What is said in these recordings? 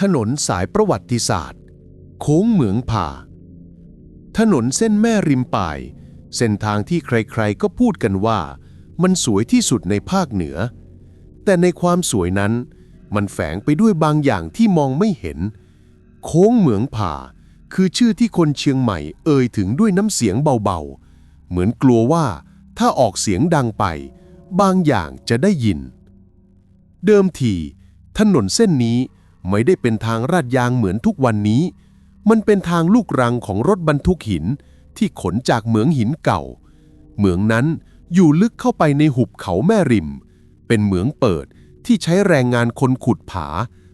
ถนนสายประวัติศาสตร์ โค้งเหมืองผ่า ถนนเส้นแม่ริมป่าย เส้นทางที่ใครๆก็พูดกันว่า มันสวยที่สุดในภาคเหนือ แต่ในความสวยนั้น มันแฝงไปด้วยบางอย่างที่มองไม่เห็น โค้งเหมืองผ่า คือชื่อที่คนเชียงใหม่เอ่ยถึงด้วยน้ำเสียงเบาๆ เหมือนกลัวว่าถ้าออกเสียงดังไป บางอย่างจะได้ยิน เดิมทีถนนเส้นนี้ ไม่ได้เป็นทางลาดยางเหมือนทุกวันนี้ มันเป็นทางลูกรังของรถบรรทุกหินที่ขนจากเหมืองหินเก่า เหมืองนั้นอยู่ลึกเข้าไปในหุบเขาแม่ริม เป็นเหมืองเปิดที่ใช้แรงงานคนขุดผา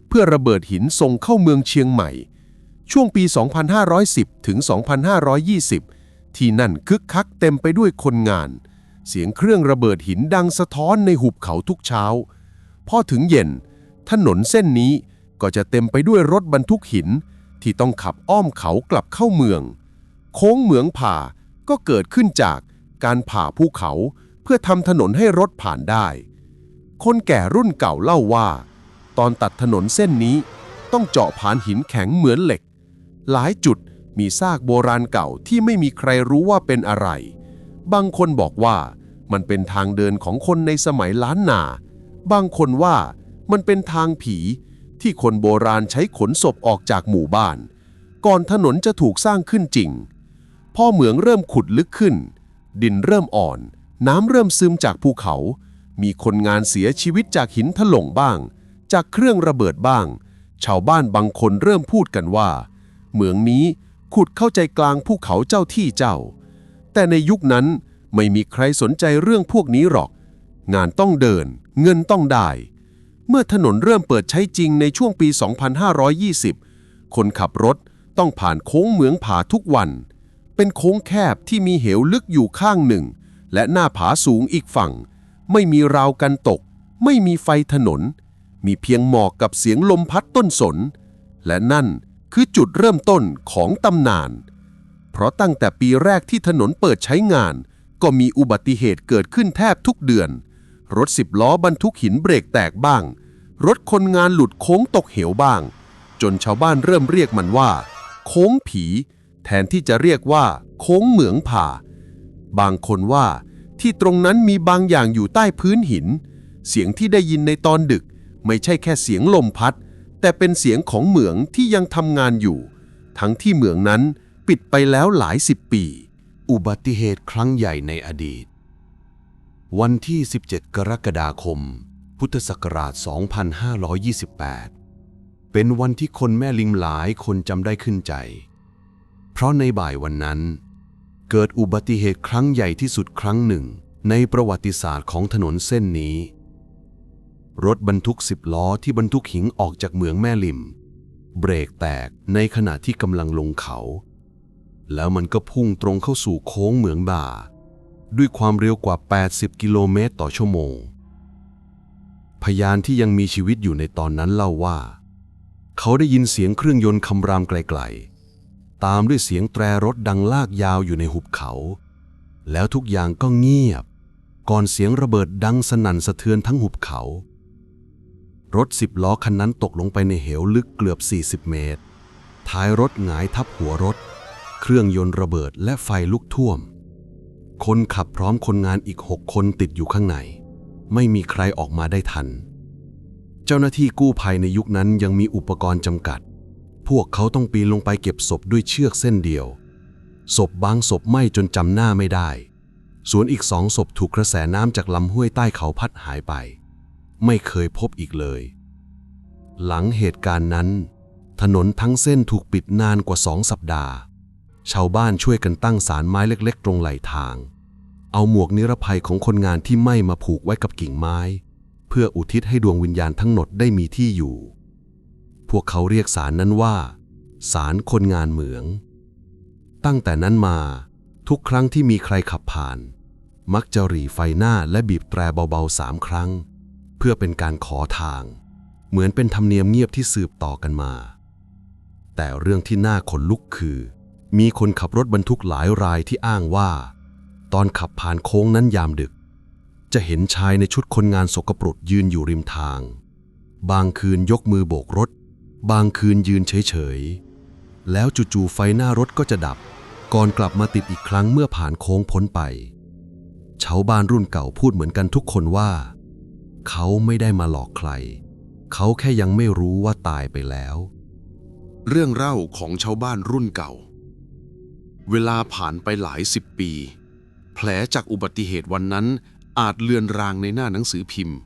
เพื่อระเบิดหินส่งเข้าเมืองเชียงใหม่ ช่วงปี 2510 ถึง 2520 ที่นั่นคึกคักเต็มไปด้วยคนงาน เสียงเครื่องระเบิดหินดังสะท้อนในหุบเขาทุกเช้า พอถึงเย็น ถนนเส้นนี้ ก็จะเต็มไปด้วยรถบรรทุกหิน ที่ต้องขับอ้อมเขากลับเข้าเมือง โค้งเหมืองผ่าก็เกิดขึ้นจากการผ่าภูเขาเพื่อทำถนนให้รถผ่านได้ คนแก่รุ่นเก่าเล่าว่า ตอนตัดถนนเส้นนี้ต้องเจาะผ่านหินแข็งเหมือนเหล็ก หลายจุดมีซากโบราณเก่าที่ไม่มีใครรู้ว่าเป็นอะไร บางคนบอกว่ามันเป็นทางเดินของคนในสมัยล้านนา บางคนว่ามันเป็นทางผี ที่คนโบราณใช้ขนศพออกจากหมู่บ้าน ก่อนถนนจะถูกสร้างขึ้นจริงพอเหมืองเริ่มขุดลึกขึ้น ดินเริ่มอ่อน น้ำเริ่มซึมจากภูเขา มีคนงานเสียชีวิตจากหินถล่มบ้าง จากเครื่องระเบิดบ้าง ชาวบ้านบางคนเริ่มพูดกันว่า เหมืองนี้ขุดเข้าใจกลางภูเขาเจ้าที่เจ้า แต่ในยุคนั้นไม่มีใครสนใจเรื่องพวกนี้หรอก งานต้องเดิน เงินต้องได้ เมื่อถนนเริ่มเปิดใช้จริงในช่วงปี 2520 คนขับรถต้องผ่านโค้งเหมืองผาทุกวัน เป็นโค้งแคบที่มีเหวลึกอยู่ข้างหนึ่ง และหน้าผาสูงอีกฝั่ง ไม่มีราวกันตก ไม่มีไฟถนน มีเพียงหมอกกับเสียงลมพัดต้นสน และนั่นคือจุดเริ่มต้นของตำนาน เพราะตั้งแต่ปีแรกที่ถนนเปิดใช้งาน ก็มีอุบัติเหตุเกิดขึ้นแทบทุกเดือน รถสิบล้อบรรทุกหินเบรกแตกบ้าง รถคนงานหลุดโค้งตกเหวบ้าง จนชาวบ้านเริ่มเรียกมันว่า โค้งผี แทนที่จะเรียกว่า โค้งเหมืองผ่า บางคนว่าที่ตรงนั้นมีบางอย่างอยู่ใต้พื้นหิน เสียงที่ได้ยินในตอนดึก ไม่ใช่แค่เสียงลมพัด แต่เป็นเสียงของเหมืองที่ยังทำงานอยู่ ทั้งที่เหมืองนั้นปิดไปแล้วหลายสิบปี อุบัติเหตุครั้งใหญ่ในอดีต วันที่ 17 กรกฎาคม พุทธศักราช 2528 เป็นวันที่คนแม่ลิมหลายคนจำได้ขึ้นใจ เพราะในบ่ายวันนั้น เกิดอุบัติเหตุครั้งใหญ่ที่สุดครั้งหนึ่ง ในประวัติศาสตร์ของถนนเส้นนี้ รถบรรทุกสิบล้อที่บรรทุกหิงออกจากเหมืองแม่ลิม เบรกแตกในขณะที่กำลังลงเขา แล้วมันก็พุ่งตรงเข้าสู่โค้งเหมืองบ่า ด้วยความเร็วกว่า 80 กิโลเมตรต่อชั่วโมง พยานที่ยังมีชีวิตอยู่ในตอนนั้นเล่าว่า เขาได้ยินเสียงเครื่องยนต์คำรามไกลๆ ตามด้วยเสียงแตรรถดังลากยาวอยู่ในหุบเขา แล้วทุกอย่างก็เงียบ ก่อนเสียงระเบิดดังสนั่นสะเทือนทั้งหุบเขา รถสิบล้อคันนั้นตกลงไปในเหวลึกเกือบ 40 เมตร ท้ายรถหงายทับหัวรถ เครื่องยนต์ระเบิดและไฟลุกท่วม คนขับพร้อมคนงานอีกหกคนติดอยู่ข้างใน ไม่มีใครออกมาได้ทัน เจ้าหน้าที่กู้ภัยในยุคนั้นยังมีอุปกรณ์จำกัด พวกเขาต้องปีนลงไปเก็บศพด้วยเชือกเส้นเดียว ศพบางศพไหม้จนจำหน้าไม่ได้ ส่วนอีกสองศพถูกกระแสน้ำจากลำห้วยใต้เขาพัดหายไป ไม่เคยพบอีกเลย หลังเหตุการณ์นั้น ถนนทั้งเส้นถูกปิดนานกว่าสองสัปดาห์ชาวบ้านช่วยกันตั้งศาลไม้เล็ก ๆ ตรงไหลทาง เอาหมวกนิรภัยของคนงานที่ไหม้มาผูกไว้กับกิ่งไม้ เพื่ออุทิศให้ดวงวิญญาณทั้งหมดได้มีที่อยู่ พวกเขาเรียกศาลนั้นว่าศาลคนงานเหมือง ตั้งแต่นั้นมา ทุกครั้งที่มีใครขับผ่าน มักจะหรี่ไฟหน้าและบีบแตรเบาๆสามครั้ง เพื่อเป็นการขอทาง เหมือนเป็นธรรมเนียมเงียบที่สืบต่อกันมา แต่เรื่องที่น่าขนลุกคือ มีคนขับรถบรรทุกหลายรายที่อ้างว่า ตอนขับผ่านโค้งนั้นยามดึก จะเห็นชายในชุดคนงานสกปรกยืนอยู่ริมทาง บางคืนยกมือโบกรถ บางคืนยืนเฉยๆ แล้วจู่ๆไฟหน้ารถก็จะดับ ก่อนกลับมาติดอีกครั้งเมื่อผ่านโค้งพ้นไป ชาวบ้านรุ่นเก่าพูดเหมือนกันทุกคนว่า เขาไม่ได้มาหลอกใคร เขาแค่ยังไม่รู้ว่าตายไปแล้ว เรื่องเล่าของชาวบ้านรุ่นเก่า เวลาผ่านไปหลายสิบปี แผลจากอุบัติเหตุวันนั้นอาจเลือนรางในหน้าหนังสือพิมพ์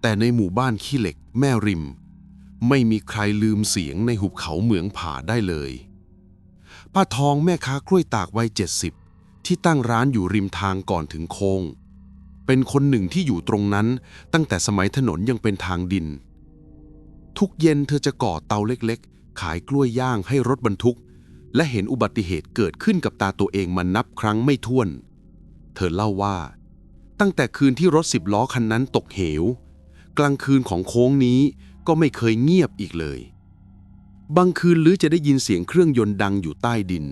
แต่ในหมู่บ้านขี้เหล็กแม่ริม ไม่มีใครลืมเสียงในหุบเขาเหมืองผาได้เลย ป้าทองแม่ค้ากล้วยตากวัยเจ็ดสิบที่ตั้งร้านอยู่ริมทางก่อนถึงโค้ง เป็นคนหนึ่งที่อยู่ตรงนั้นตั้งแต่สมัยถนนยังเป็นทางดิน ทุกเย็นเธอจะก่อเตาเล็กๆ ขายกล้วยย่างให้รถบรรทุก และเห็นอุบัติเหตุเกิดขึ้นกับตาตัวเองมานับครั้งไม่ถ้วนเธอเล่าว่า ตั้งแต่คืนที่รถสิบล้อคันนั้นตกเหว กลางคืนของโค้งนี้ก็ไม่เคยเงียบอีกเลย บางคืนลือจะได้ยินเสียงเครื่องยนต์ดังอยู่ใต้ดิน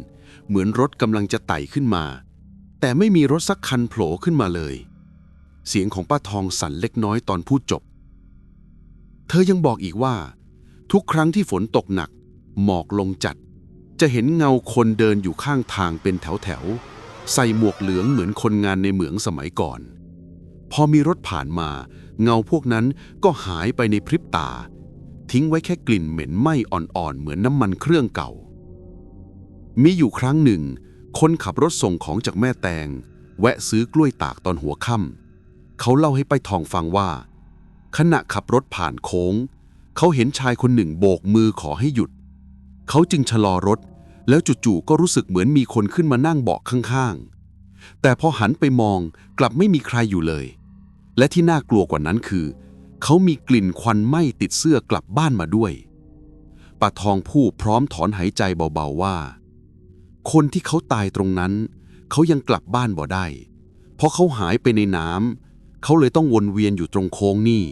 เหมือนรถกำลังจะไต่ขึ้นมา แต่ไม่มีรถสักคันโผล่ขึ้นมาเลย เสียงของป้าทองสั่นเล็กน้อยตอนพูดจบ เธอยังบอกอีกว่า ทุกครั้งที่ฝนตกหนัก หมอกลงจัด จะเห็นเงาคนเดินอยู่ข้างทางเป็นแถวๆ ใส่หมวกเหลืองเหมือนคนงานในเหมืองสมัยก่อน พอมีรถผ่านมา เงาพวกนั้นก็หายไปในพริบตา ทิ้งไว้แค่กลิ่นเหม็นไหม้อ่อนๆ เหมือนน้ำมันเครื่องเก่า มีอยู่ครั้งหนึ่ง คนขับรถส่งของจากแม่แตง แวะซื้อกล้วยตากตอนหัวค่ำเขาเล่าให้ไปทองฟังว่า ขณะขับรถผ่านโค้ง เขาเห็นชายคนหนึ่งโบกมือขอให้หยุด เขาจึงชะลอรถ แล้วจู่ๆก็รู้สึกเหมือนมีคนขึ้นมานั่งเบาะข้างๆ แต่พอหันไปมองกลับไม่มีใครอยู่เลย และที่น่ากลัวกว่านั้นคือ เขามีกลิ่นควันไหม้ติดเสื้อกลับบ้านมาด้วยป้าทองพูดพร้อมถอนหายใจเบาๆว่า คนที่เขาตายตรงนั้น เขายังกลับบ้านบ่ได้ เพราะเขาหายไปในน้ำเขาเลยต้องวนเวียนอยู่ตรงโค้งนี่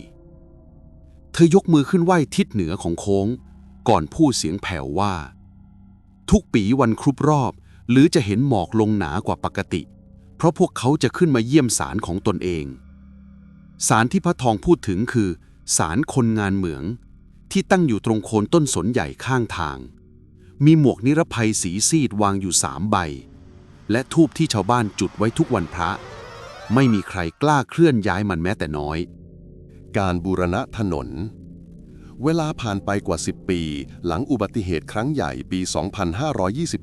เธอยกมือขึ้นไหว้ทิศเหนือของโค้ง ก่อนพูดเสียงแผ่วว่า ทุกปีวันครบรอบ หรือจะเห็นหมอกลงหนากว่าปกติ เพราะพวกเขาจะขึ้นมาเยี่ยมศาลของตนเองศาลที่พระทองพูดถึงคือศาลคนงานเหมือง ที่ตั้งอยู่ตรงโคนต้นสนใหญ่ข้างทาง มีหมวกนิรภัยสีซีดวางอยู่สามใบ และทูบที่ชาวบ้านจุดไว้ทุกวันพระ ไม่มีใครกล้าเคลื่อนย้ายมันแม้แต่น้อย การบูรณะถนน เวลาผ่านไปกว่า 10 ปี หลังอุบัติเหตุครั้งใหญ่ปี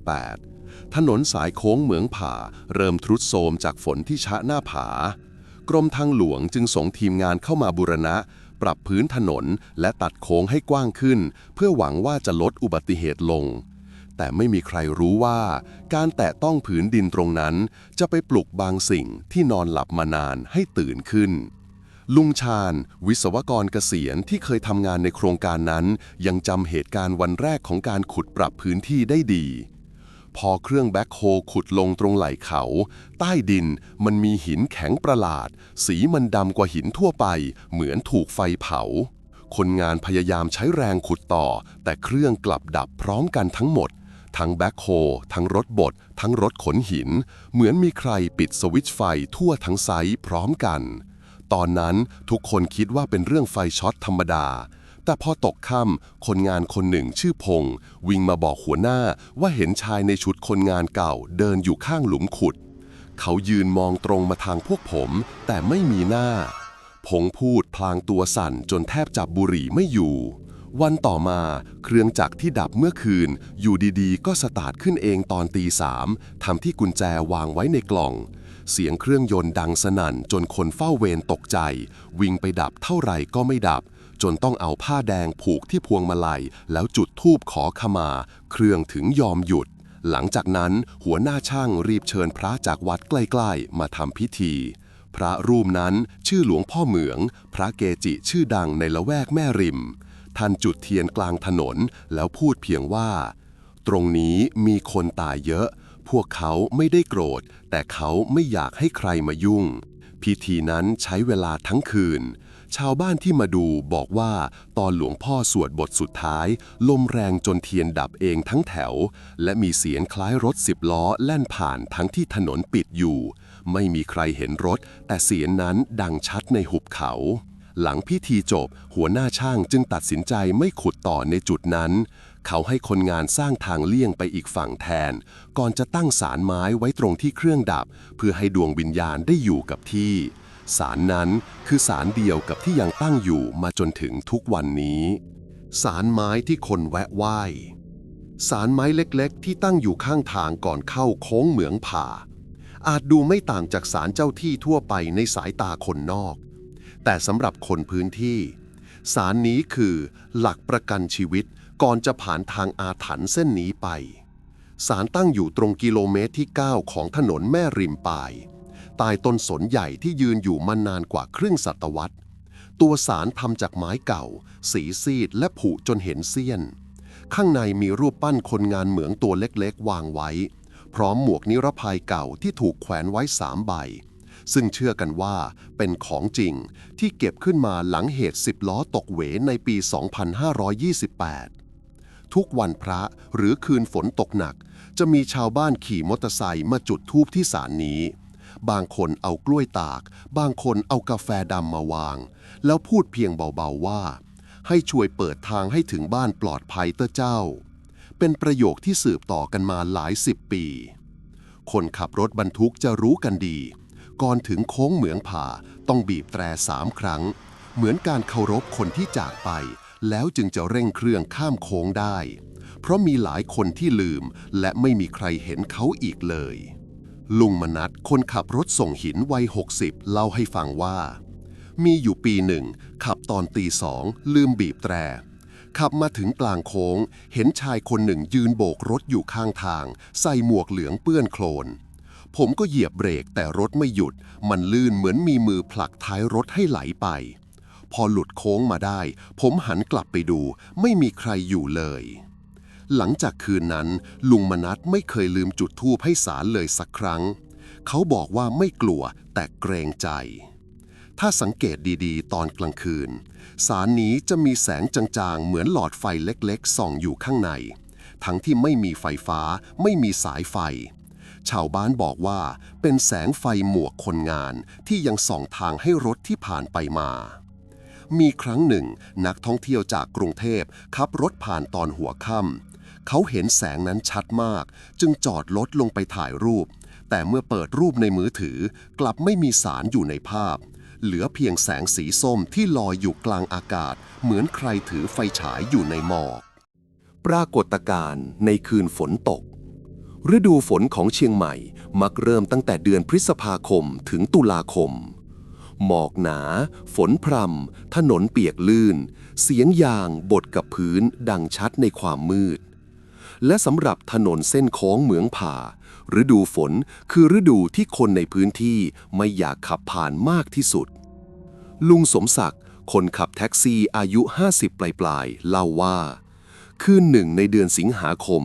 2528 ถนนสายโค้งเหมืองผา เริ่มทรุดโทรมจากฝนที่ชะหน้าผา กรมทางหลวงจึงส่งทีมงานเข้ามาบูรณะ ปรับพื้นถนนและตัดโค้งให้กว้างขึ้น เพื่อหวังว่าจะลดอุบัติเหตุลง แต่ไม่มีใครรู้ว่า การแตะต้องผืนดินตรงนั้น จะไปปลุกบางสิ่งที่นอนหลับมานานให้ตื่นขึ้น ลุงชาญ วิศวกรเกษียณที่เคยทำงานในโครงการนั้น ยังจำเหตุการณ์วันแรกของการขุดปรับพื้นที่ได้ดี พอเครื่องแบ็คโฮขุดลงตรงไหล่เขา ใต้ดินมันมีหินแข็งประหลาด สีมันดำกว่าหินทั่วไป เหมือนถูกไฟเผา คนงานพยายามใช้แรงขุดต่อ แต่เครื่องกลับดับพร้อมกันทั้งหมด ทั้งแบ็คโฮทั้งรถบดทั้งรถขนหิน เหมือนมีใครปิดสวิตช์ไฟทั่วทั้งไซต์พร้อมกัน ตอนนั้นทุกคนคิดว่าเป็นเรื่องไฟช็อตธรรมดา แต่พอตกค่ำคนงานคนหนึ่งชื่อพงษ์วิ่งมาบอกหัวหน้าว่าเห็นชายในชุดคนงานเก่าเดินอยู่ข้างหลุมขุด เขายืนมองตรงมาทางพวกผม แต่ไม่มีหน้า พงษ์พูดพลางตัวสั่นจนแทบจับบุหรี่ไม่อยู่ วันต่อมาเครื่องจักรที่ดับเมื่อคืน อยู่ดีๆ ก็สตาร์ทขึ้นเองตอนตีสามทำที่กุญแจวางไว้ในกล่อง เสียงเครื่องยนต์ดังสนั่นจนคนเฝ้าเวรตกใจ วิ่งไปดับเท่าไหร่ก็ไม่ดับ จนต้องเอาผ้าแดงผูกที่พวงมาลัย แล้วจุดธูปขอขมา เครื่องถึงยอมหยุด หลังจากนั้นหัวหน้าช่างรีบเชิญพระจากวัดใกล้ๆ มาทำพิธี พระรูปนั้นชื่อหลวงพ่อเหมือง พระเกจิชื่อดังในละแวกแม่ริม ท่านจุดเทียนกลางถนนแล้วพูดเพียงว่า ตรงนี้มีคนตายเยอะ พวกเขาไม่ได้โกรธ แต่เขาไม่อยากให้ใครมายุ่ง พิธีนั้นใช้เวลาทั้งคืน ชาวบ้านที่มาดูบอกว่า ตอนหลวงพ่อสวดบทสุดท้าย ลมแรงจนเทียนดับเองทั้งแถว และมีเสียงคล้ายรถสิบล้อแล่นผ่านทั้งที่ถนนปิดอยู่ ไม่มีใครเห็นรถ แต่เสียงนั้นดังชัดในหุบเขาหลังพิธีจบ หัวหน้าช่างจึงตัดสินใจไม่ขุดต่อในจุดนั้น เขาให้คนงานสร้างทางเลี่ยงไปอีกฝั่งแทน ก่อนจะตั้งสารไม้ไว้ตรงที่เครื่องดับ เพื่อให้ดวงวิญญาณได้อยู่กับที่ สารนั้นคือสารเดียวกับที่ยังตั้งอยู่มาจนถึงทุกวันนี้ สารไม้ที่คนแวะไหว้ สารไม้เล็กๆ ที่ตั้งอยู่ข้างทางก่อนเข้าโค้งเหมืองผ่า อาจดูไม่ต่างจากสารเจ้าที่ทั่วไปในสายตาคนนอก แต่สำหรับคนพื้นที่ สารนี้คือหลักประกันชีวิต ก่อนจะผ่านทางอาถรรพ์เส้นนี้ไปสารตั้งอยู่ตรงกิโลเมตรที่ 9 ของถนนแม่ริมปายใต้ต้นสนใหญ่ที่ยืนอยู่มานานกว่าครึ่งศตวรรษ ตัวสารทำจากไม้เก่า สีซีดและผุจนเห็นเสี้ยน ข้างในมีรูปปั้นคนงานเหมืองตัวเล็กๆ วางไว้ พร้อมหมวกนิรภัยเก่าที่ถูกแขวนไว้สามใบ ซึ่งเชื่อกันว่าเป็นของจริงที่เก็บขึ้นมาหลังเหตุสิบล้อตกเหวในปี 2528 ทุกวันพระหรือคืนฝนตกหนัก จะมีชาวบ้านขี่มอเตอร์ไซค์มาจุดธูปที่ศาลนี้ บางคนเอากล้วยตาก บางคนเอากาแฟดำมาวาง แล้วพูดเพียงเบาๆว่า ให้ช่วยเปิดทางให้ถึงบ้านปลอดภัยเต้อเจ้า เป็นประโยคที่สืบต่อกันมาหลายสิบปี คนขับรถบรรทุกจะรู้กันดี ก่อนถึงโค้งเหมืองผ่าต้องบีบแตรสามครั้ง เหมือนการเคารพคนที่จากไป แล้วจึงจะเร่งเครื่องข้ามโค้งได้ เพราะมีหลายคนที่ลืม และไม่มีใครเห็นเขาอีกเลย ลุงมนัทคนขับรถส่งหินวัย 60 เล่าให้ฟังว่า มีอยู่ปีหนึ่ง ขับตอนตีสองลืมบีบแตรขับมาถึงกลางโค้ง เห็นชายคนหนึ่งยืนโบกรถอยู่ข้างทาง ใส่หมวกเหลืองเปื้อนโคลน ผมก็เหยียบเบรกแต่รถไม่หยุด มันลื่นเหมือนมีมือผลักท้ายรถให้ไหลไป พอหลุดโค้งมาได้ ผมหันกลับไปดู ไม่มีใครอยู่เลย หลังจากคืนนั้น ลุงมนัทไม่เคยลืมจุดธูปให้สารเลยสักครั้ง เขาบอกว่าไม่กลัวแต่เกรงใจ ถ้าสังเกตดีๆ ตอนกลางคืน สารนี้จะมีแสงจางๆ เหมือนหลอดไฟเล็กๆ ส่องอยู่ข้างใน ทั้งที่ไม่มีไฟฟ้า ไม่มีสายไฟชาวบ้านบอกว่าเป็นแสงไฟหมวกคนงานที่ยังส่องทางให้รถที่ผ่านไปมา มีครั้งหนึ่ง นักท่องเที่ยวจากกรุงเทพขับรถผ่านตอนหัวค่ำเขาเห็นแสงนั้นชัดมาก จึงจอดรถลงไปถ่ายรูป แต่เมื่อเปิดรูปในมือถือ กลับไม่มีสารอยู่ในภาพ เหลือเพียงแสงสีส้มที่ลอยอยู่กลางอากาศ เหมือนใครถือไฟฉายอยู่ในหมอก ปรากฏการณ์ในคืนฝนตก ฤดูฝนของเชียงใหม่มักเริ่มตั้งแต่เดือนพฤษภาคมถึงตุลาคม หมอกหนา ฝนพรำถนนเปียกลื่น เสียงยางบดกับพื้นดังชัดในความมืด และสำหรับถนนเส้นโค้งเหมืองผ่า ฤดูฝนคือฤดูที่คนในพื้นที่ไม่อยากขับผ่านมากที่สุด ลุงสมศักดิ์คนขับแท็กซี่อายุ 50 ปลายๆ เล่าว่า คืนหนึ่งในเดือนสิงหาคม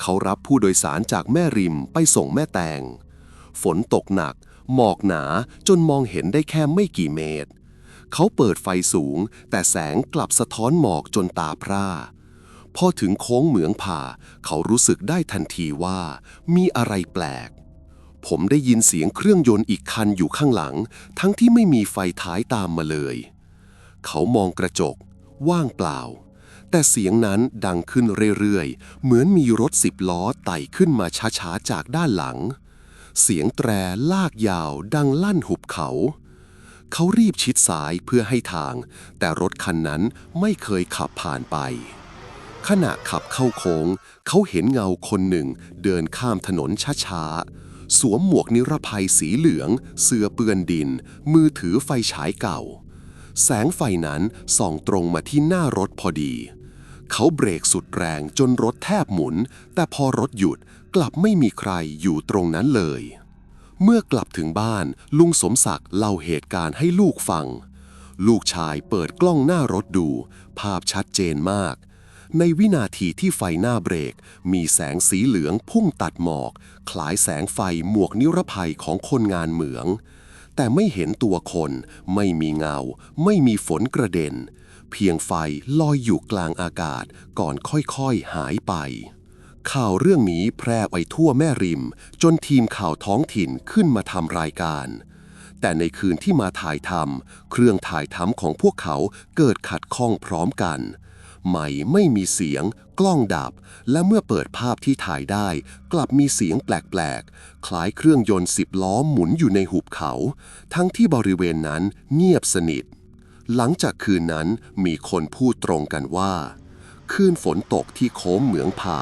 เขารับผู้โดยสารจากแม่ริมไปส่งแม่แตง ฝนตกหนัก หมอกหนาจนมองเห็นได้แค่ไม่กี่เมตร เขาเปิดไฟสูง แต่แสงกลับสะท้อนหมอกจนตาพร่า พอถึงโค้งเหมืองผ่า เขารู้สึกได้ทันทีว่า มีอะไรแปลก ผมได้ยินเสียงเครื่องยนต์อีกคันอยู่ข้างหลัง ทั้งที่ไม่มีไฟท้ายตามมาเลย เขามองกระจก ว่างเปล่า แต่เสียงนั้นดังขึ้นเรื่อยๆ เหมือนมีรถสิบล้อไต่ขึ้นมาช้าๆจากด้านหลังเเสียงแตรลากยาวดังลั่นหุบเขา เขารีบชิดซ้ายเพื่อให้ทาง แต่รถคันนั้นไม่เคยขับผ่านไป ขณะขับเข้าโค้ง เขาเห็นเงาคนหนึ่งเดินข้ามถนนช้าๆ สวมหมวกนิรภัยสีเหลือง เสื้อเปื้อนดิน มือถือไฟฉายเก่า แสงไฟนั้นส่องตรงมาที่หน้ารถพอดีเขาเบรกสุดแรงจนรถแทบหมุน แต่พอรถหยุด กลับไม่มีใครอยู่ตรงนั้นเลย เมื่อกลับถึงบ้านลุงสมศักดิ์เล่าเหตุการณ์ให้ลูกฟัง ลูกชายเปิดกล้องหน้ารถดู ภาพชัดเจนมาก ในวินาทีที่ไฟหน้าเบรก มีแสงสีเหลืองพุ่งตัดหมอก คล้ายแสงไฟหมวกนิรภัยของคนงานเหมือง แต่ไม่เห็นตัวคน ไม่มีเงา ไม่มีฝนกระเด็น เพียงไฟลอยอยู่กลางอากาศก่อนค่อยๆหายไป ข่าวเรื่องนี้แพร่ไปทั่วแม่ริม จนทีมข่าวท้องถิ่นขึ้นมาทำรายการ แต่ในคืนที่มาถ่ายทำเครื่องถ่ายทำของพวกเขาเกิดขัดข้องพร้อมกันใหม่ไม่มีเสียง กล้องดับ และเมื่อเปิดภาพที่ถ่ายได้ กลับมีเสียงแปลกๆ คล้ายเครื่องยนต์สิบล้อหมุนอยู่ในหุบเขา ทั้งที่บริเวณนั้นเงียบสนิท หลังจากคืนนั้นมีคนพูดตรงกันว่า คลื่นฝนตกที่โค้งเหมืองผ่า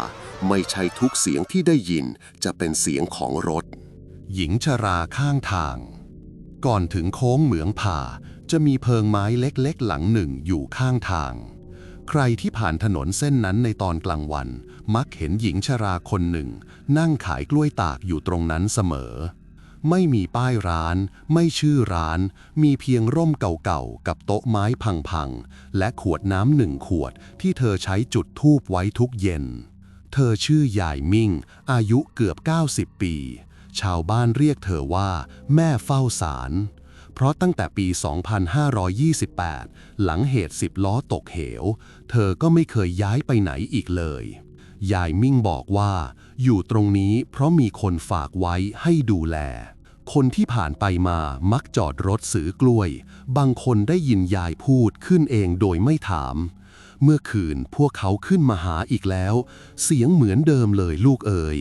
ไม่ใช่ทุกเสียงที่ได้ยินจะเป็นเสียงของรถ หญิงชราข้างทาง ก่อนถึงโค้งเหมืองผ่าจะมีเพิงไม้เล็กๆ หลังหนึ่งอยู่ข้างทาง ใครที่ผ่านถนนเส้นนั้นในตอนกลางวัน มักเห็นหญิงชราคนหนึ่ง นั่งขายกล้วยตากอยู่ตรงนั้นเสมอ ไม่มีป้ายร้าน ไม่ชื่อร้าน มีเพียงร่มเก่าๆ กับโต๊ะไม้พังๆ และขวดน้ำหนึ่งขวดที่เธอใช้จุดธูปไว้ทุกเย็น เธอชื่อยายมิ่ง อายุเกือบ 90 ปี ชาวบ้านเรียกเธอว่า แม่เฝ้าสาร เพราะตั้งแต่ปี 2528 หลังเหตุสิบล้อตกเหว เธอก็ไม่เคยย้ายไปไหนอีกเลย ยายมิ่งบอกว่า อยู่ตรงนี้เพราะมีคนฝากไว้ให้ดูแล คนที่ผ่านไปมามักจอดรถซื้อกล้วย บางคนได้ยินยายพูดขึ้นเองโดยไม่ถาม เมื่อคืนพวกเขาขึ้นมาหาอีกแล้ว เสียงเหมือนเดิมเลยลูกเอ๋ย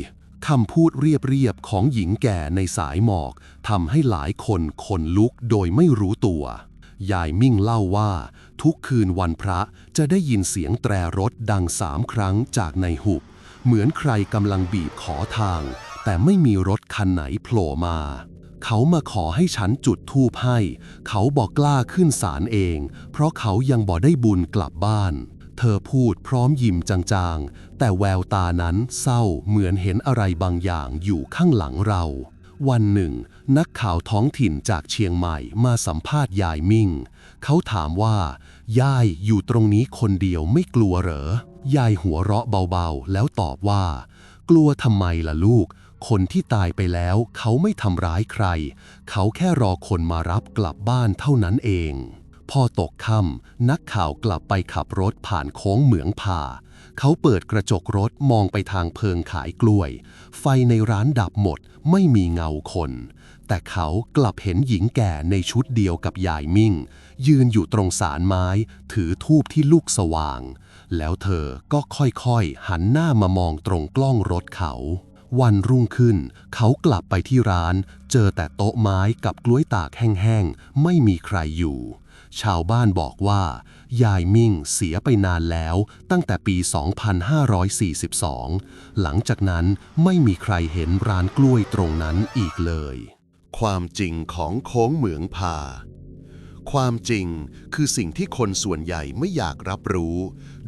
คำพูดเรียบๆของหญิงแก่ในสายหมอกทำให้หลายคนขนลุกโดยไม่รู้ตัวยายมิ่งเล่าว่า ทุกคืนวันพระจะได้ยินเสียงแตรรถดังสามครั้งจากในหุบ เหมือนใครกำลังบีบขอทาง แต่ไม่มีรถคันไหนโผล่มา เขามาขอให้ฉันจุดธูปให้ เขาบอกกล้าขึ้นศาลเอง เพราะเขายังบ่ได้บุญกลับบ้าน เธอพูดพร้อมยิ้มจางๆ แต่แววตานั้นเศร้าเหมือนเห็นอะไรบางอย่างอยู่ข้างหลังเรา วันหนึ่ง นักข่าวท้องถิ่นจากเชียงใหม่มาสัมภาษณ์ยายมิ่ง เขาถามว่า ยายอยู่ตรงนี้คนเดียวไม่กลัวเหรอ ยายหัวเราะเบาๆ แล้วตอบว่า กลัวทำไมล่ะลูก คนที่ตายไปแล้ว เขาไม่ทำร้ายใคร เขาแค่รอคนมารับกลับบ้านเท่านั้นเอง พอตกค่ำนักข่าวกลับไปขับรถผ่านโค้งเหมืองผ่า เขาเปิดกระจกรถมองไปทางเพิงขายกล้วย ไฟในร้านดับหมดไม่มีเงาคน แต่เขากลับเห็นหญิงแก่ในชุดเดียวกับยายมิ่ง ยืนอยู่ตรงสารไม้ ถือทูบที่ลูกสว่าง แล้วเธอก็ค่อยๆ หันหน้ามามองตรงกล้องรถเขา วันรุ่งขึ้น เขากลับไปที่ร้าน เจอแต่โต๊ะไม้กับกล้วยตากแห้งๆ ไม่มีใครอยู่ ชาวบ้านบอกว่า ยายมิ่งเสียไปนานแล้วตั้งแต่ปี 2542 หลังจากนั้นไม่มีใครเห็นร้านกล้วยตรงนั้นอีกเลย ความจริงของโค้งเหมืองผา ความจริงคือสิ่งที่คนส่วนใหญ่ไม่อยากรับรู้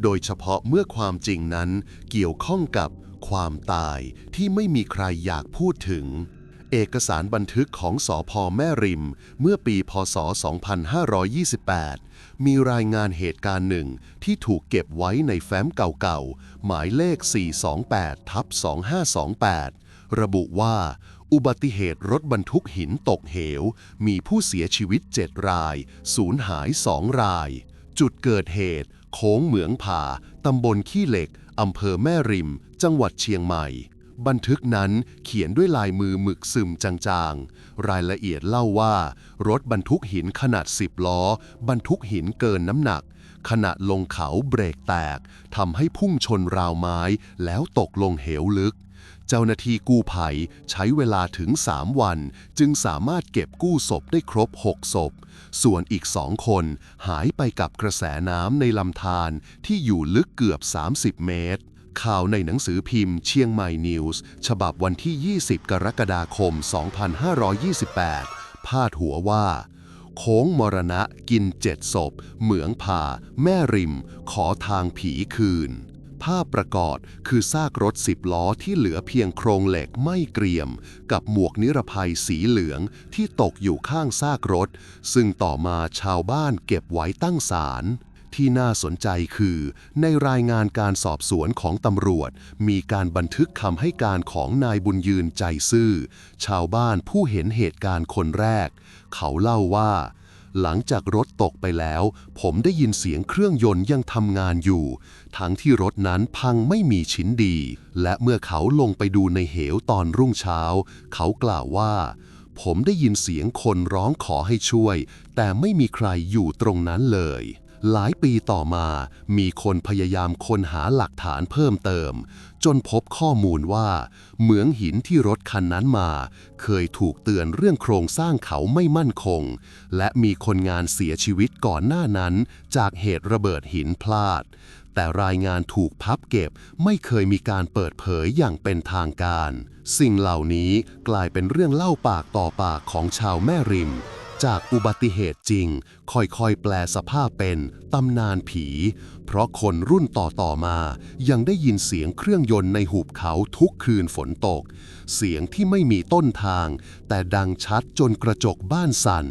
โดยเฉพาะเมื่อความจริงนั้นเกี่ยวข้องกับความตายที่ไม่มีใครอยากพูดถึง เอกสารบันทึกของสอพอแม่ริม เมื่อปีพศ 2528 มีรายงานเหตุการณ์หนึ่งที่ถูกเก็บไว้ในแฟ้มเก่าๆ หมายเลข 428ทับ2528 ระบุว่า อุบัติเหตุรถบรรทุกหินตกเหว มีผู้เสียชีวิต 7 ราย สูญหาย 2 ราย จุดเกิดเหตุ โค้งเหมืองผ่าตำบลขี้เหล็ก อำเภอแม่ริม จังหวัดเชียงใหม่ บันทึกนั้นเขียนด้วยลายมือหมึกซึมจางๆ รายละเอียดเล่าว่า รถบรรทุกหินขนาด 10 ล้อ บรรทุกหินเกินน้ำหนัก ขณะลงเขาเบรกแตกทำให้พุ่งชนราวไม้แล้วตกลงเหวลึก เจ้าหน้าที่กู้ภัยใช้เวลาถึง 3 วัน จึงสามารถเก็บกู้ศพได้ครบ 6 ศพ ส่วนอีกสองคนหายไปกับกระแสน้ำในลำธารที่อยู่ลึกเกือบ 30 เมตร ข่าวในหนังสือพิมพ์เชียงใหม่นิวส์ฉบับวันที่ 20 กรกฎาคม 2528 พาดหัวว่าโค้งมรณะกินเจ็ดศพ เหมืองผ่า แม่ริม ขอทางผีคืน ภาพประกอบคือซากรถสิบล้อที่เหลือเพียงโครงเหล็กไม่เกรียม กับหมวกนิรภัยสีเหลืองที่ตกอยู่ข้างซากรถ ซึ่งต่อมาชาวบ้านเก็บไว้ตั้งศาลที่น่าสนใจคือ ในรายงานการสอบสวนของตำรวจ มีการบันทึกคำให้การของนายบุญยืนใจซื่อ ชาวบ้านผู้เห็นเหตุการณ์คนแรก เขาเล่าว่า หลังจากรถตกไปแล้ว ผมได้ยินเสียงเครื่องยนต์ยังทำงานอยู่ ทั้งที่รถนั้นพังไม่มีชิ้นดี และเมื่อเขาลงไปดูในเหวตอนรุ่งเช้า เขากล่าวว่า ผมได้ยินเสียงคนร้องขอให้ช่วย แต่ไม่มีใครอยู่ตรงนั้นเลย หลายปีต่อมามีคนพยายามค้นหาหลักฐานเพิ่มเติม จนพบข้อมูลว่า เหมืองหินที่รถคันนั้นมา เคยถูกเตือนเรื่องโครงสร้างเขาไม่มั่นคง และมีคนงานเสียชีวิตก่อนหน้านั้น จากเหตุระเบิดหินพลาด แต่รายงานถูกพับเก็บไม่เคยมีการเปิดเผยอย่างเป็นทางการ สิ่งเหล่านี้กลายเป็นเรื่องเล่าปากต่อปากของชาวแม่ริม จากอุบัติเหตุจริง ค่อยๆ แปลสภาพเป็นตำนานผี เพราะคนรุ่นต่อๆมา ยังได้ยินเสียงเครื่องยนต์ในหุบเขาทุกคืนฝนตก เสียงที่ไม่มีต้นทาง แต่ดังชัดจนกระจกบ้านสั่น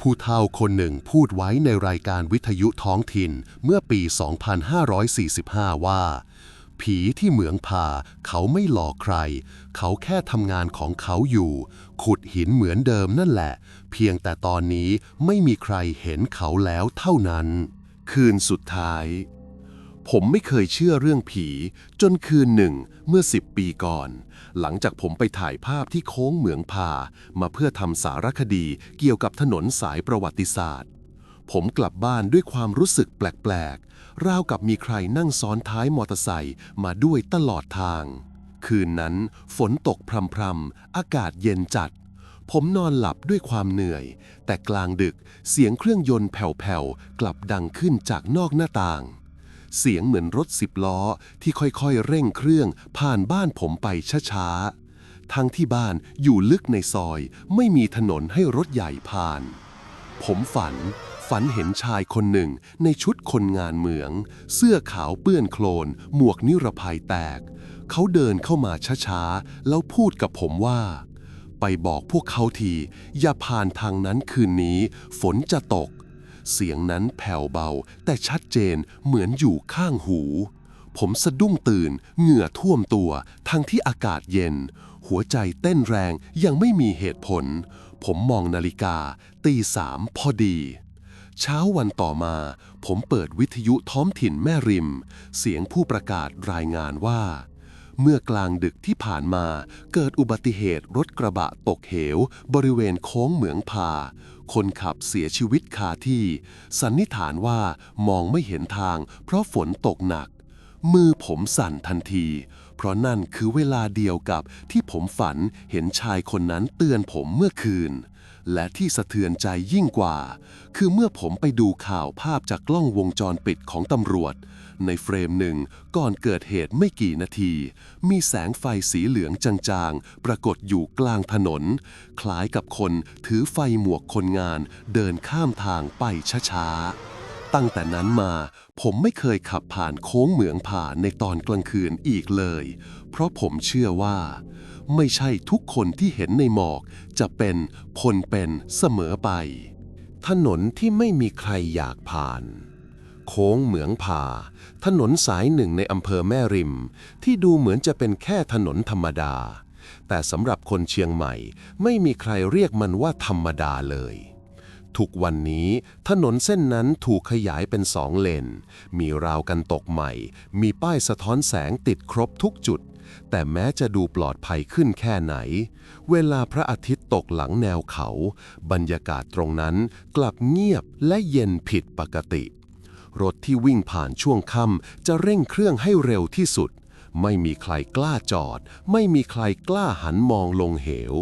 ผู้เฒ่าคนหนึ่งพูดไว้ในรายการวิทยุท้องถิ่นเมื่อปี 2545 ว่า ผีที่เหมืองผาเขาไม่หลอกใคร เขาแค่ทำงานของเขาอยู่ ขุดหินเหมือนเดิมนั่นแหละ เพียงแต่ตอนนี้ไม่มีใครเห็นเขาแล้วเท่านั้น คืนสุดท้าย ผมไม่เคยเชื่อเรื่องผี จนคืนหนึ่งเมื่อสิบปีก่อน หลังจากผมไปถ่ายภาพที่โค้งเหมืองพา มาเพื่อทำสารคดีเกี่ยวกับถนนสายประวัติศาสตร์ ผมกลับบ้านด้วยความรู้สึกแปลกๆ ราวกับมีใครนั่งซ้อนท้ายมอเตอร์ไซค์มาด้วยตลอดทาง คืนนั้นฝนตกพรำๆ อากาศเย็นจัด ผมนอนหลับด้วยความเหนื่อย แต่กลางดึกเสียงเครื่องยนต์แผ่วๆ กลับดังขึ้นจากนอกหน้าต่าง เสียงเหมือนรถสิบล้อที่ค่อยๆ เร่งเครื่องผ่านบ้านผมไปช้าๆ ทั้งที่บ้านอยู่ลึกในซอย ไม่มีถนนให้รถใหญ่ผ่าน ผมฝัน ฝันเห็นชายคนหนึ่งในชุดคนงานเหมือง เสื้อขาวเปื้อนโคลน หมวกนิรภัยแตก เขาเดินเข้ามาช้าๆ แล้วพูดกับผมว่า ไปบอกพวกเขาที อย่าผ่านทางนั้นคืนนี้ ฝนจะตก เสียงนั้นแผ่วเบา แต่ชัดเจนเหมือนอยู่ข้างหู ผมสะดุ้งตื่น เหงื่อท่วมตัว ทั้งที่อากาศเย็น หัวใจเต้นแรงยังไม่มีเหตุผล ผมมองนาฬิกา ตีสามพอดีเช้าวันต่อมา ผมเปิดวิทยุท้องถิ่นแม่ริม เสียงผู้ประกาศรายงานว่า เมื่อกลางดึกที่ผ่านมา เกิดอุบัติเหตุรถกระบะตกเหว บริเวณโค้งเหมืองพา คนขับเสียชีวิตคาที่ สันนิษฐานว่ามองไม่เห็นทาง เพราะฝนตกหนัก มือผมสั่นทันที เพราะนั่นคือเวลาเดียวกับที่ผมฝันเห็นชายคนนั้นเตือนผมเมื่อคืน และที่สะเทือนใจยิ่งกว่า คือเมื่อผมไปดูข่าวภาพจากกล้องวงจรปิดของตำรวจ ในเฟรมหนึ่งก่อนเกิดเหตุไม่กี่นาที มีแสงไฟสีเหลืองจางๆ ปรากฏอยู่กลางถนน คล้ายกับคนถือไฟหมวกคนงานเดินข้ามทางไปช้าๆ ตั้งแต่นั้นมา ผมไม่เคยขับผ่านโค้งเหมืองผ่านในตอนกลางคืนอีกเลย เพราะผมเชื่อว่า ไม่ใช่ทุกคนที่เห็นในหมอกจะเป็นพลเป็นเสมอไป ถนนที่ไม่มีใครอยากผ่าน โค้งเหมืองผา ถนนสายหนึ่งในอำเภอแม่ริม ที่ดูเหมือนจะเป็นแค่ถนนธรรมดา แต่สำหรับคนเชียงใหม่ ไม่มีใครเรียกมันว่าธรรมดาเลย ทุกวันนี้ถนนเส้นนั้นถูกขยายเป็นสองเลน มีราวกันตกใหม่ มีป้ายสะท้อนแสงติดครบทุกจุด แต่แม้จะดูปลอดภัยขึ้นแค่ไหน เวลาพระอาทิตย์ตกหลังแนวเขา บรรยากาศตรงนั้นกลับเงียบและเย็นผิดปกติ รถที่วิ่งผ่านช่วงค่ำจะเร่งเครื่องให้เร็วที่สุด ไม่มีใครกล้าจอด ไม่มีใครกล้าหันมองลงเหว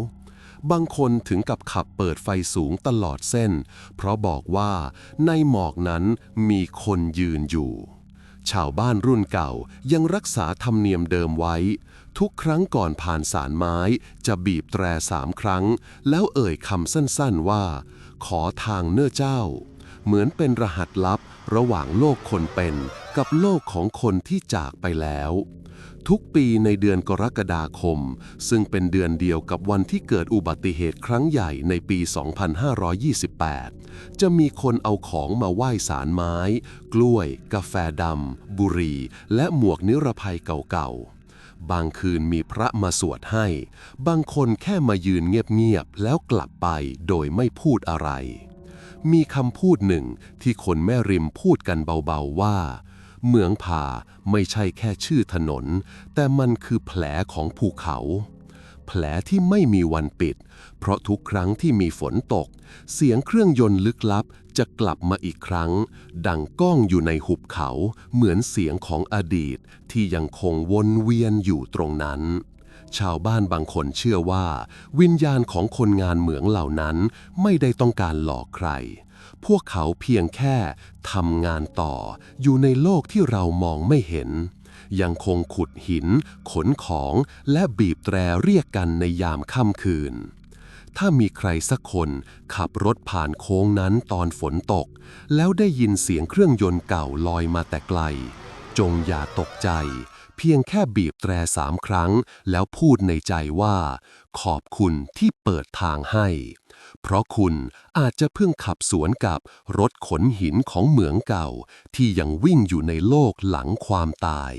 บางคนถึงกับขับเปิดไฟสูงตลอดเส้น เพราะบอกว่าในหมอกนั้นมีคนยืนอยู่ ชาวบ้านรุ่นเก่ายังรักษาธรรมเนียมเดิมไว้ ทุกครั้งก่อนผ่านสารไม้ จะบีบแตรสามครั้ง แล้วเอ่ยคำสั้นๆว่า ขอทางเน้อเจ้า เหมือนเป็นรหัสลับระหว่างโลกคนเป็นกับโลกของคนที่จากไปแล้ว ทุกปีในเดือนกรกฎาคม ซึ่งเป็นเดือนเดียวกับวันที่เกิดอุบัติเหตุครั้งใหญ่ในปี 2528 จะมีคนเอาของมาไหว้สารไม้ กล้วย กาแฟดำบุหรี่ และหมวกนิรภัยเก่าๆบางคืนมีพระมาสวดให้ บางคนแค่มายืนเงียบๆ แล้วกลับไปโดยไม่พูดอะไร มีคำพูดหนึ่งที่คนแม่ริมพูดกันเบาๆว่า เหมืองผาไม่ใช่แค่ชื่อถนน แต่มันคือแผลของภูเขาแผผลที่ไม่มีวันปิด เพราะทุกครั้งที่มีฝนตก เสียงเครื่องยนต์ลึกลับจะกลับมาอีกครั้ง ดังก้องอยู่ในหุบเขา เหมือนเสียงของอดีตที่ยังคงวนเวียนอยู่ตรงนั้น ชาวบ้านบางคนเชื่อว่า วิญญาณของคนงานเหมืองเหล่านั้นไม่ได้ต้องการหลอกใคร พวกเขาเพียงแค่ทำงานต่อ อยู่ในโลกที่เรามองไม่เห็น ยังคงขุดหิน ขนของและบีบแตรเรียกกันในยามค่ำคืนถ้ามีใครสักคนขับรถผ่านโค้งนั้นตอนฝนตก แล้วได้ยินเสียงเครื่องยนต์เก่าลอยมาแต่ไกล จงอย่าตกใจ พียงแค่บีบแตรสามครั้ง แล้วพูดในใจว่า ขอบคุณที่เปิดทางให้ เพราะคุณอาจจะเพิ่งขับสวนกับรถขนหินของเหมืองเก่า ที่ยังวิ่งอยู่ในโลกหลังความตาย